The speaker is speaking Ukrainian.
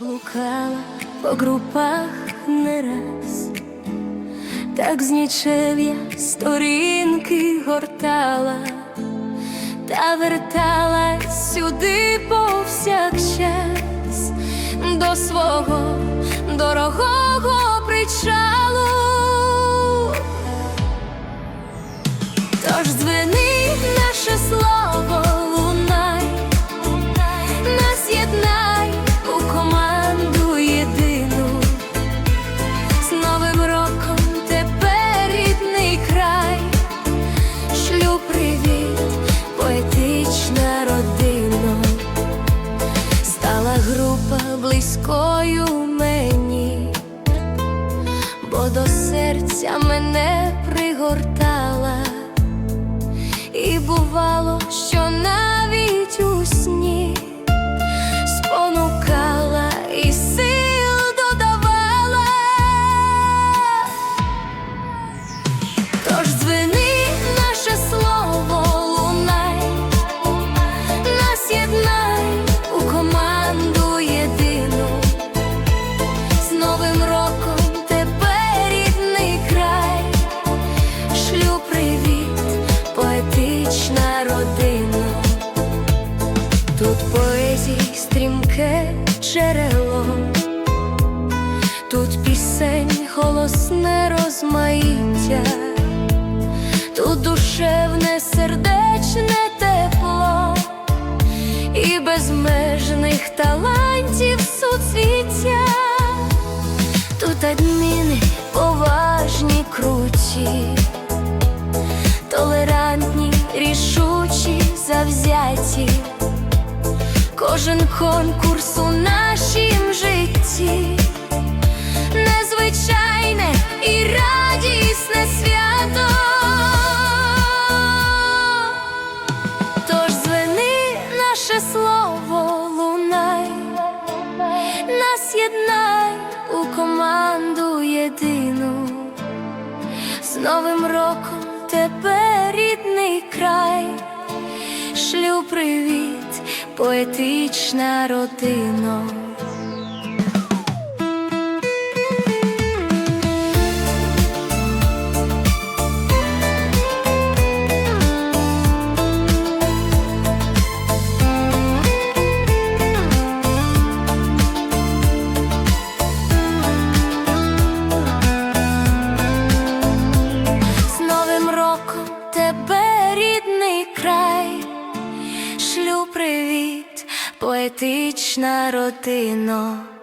Блукала по групах не раз, так я сторінки гортала та верталась сюди повсякчас до свого дорогого причалу. Тож дзвени наше слово близькою мені, бо до серця мене пригортала. Стрімке джерело, тут пісень голосне розмаїття, тут душевне сердечне тепло і безмежних талантів суцвіття. Тут адміни поважні, круті, толерантні, рішучі, завзяті. Кожен конкурс у нашім житті незвичайне і радісне свято. Тож звени наше слово лунай, нас єднай у команду єдину. З Новим роком тепер рідний край. Шлю привіт, поетична родина. Тебе поетична родина.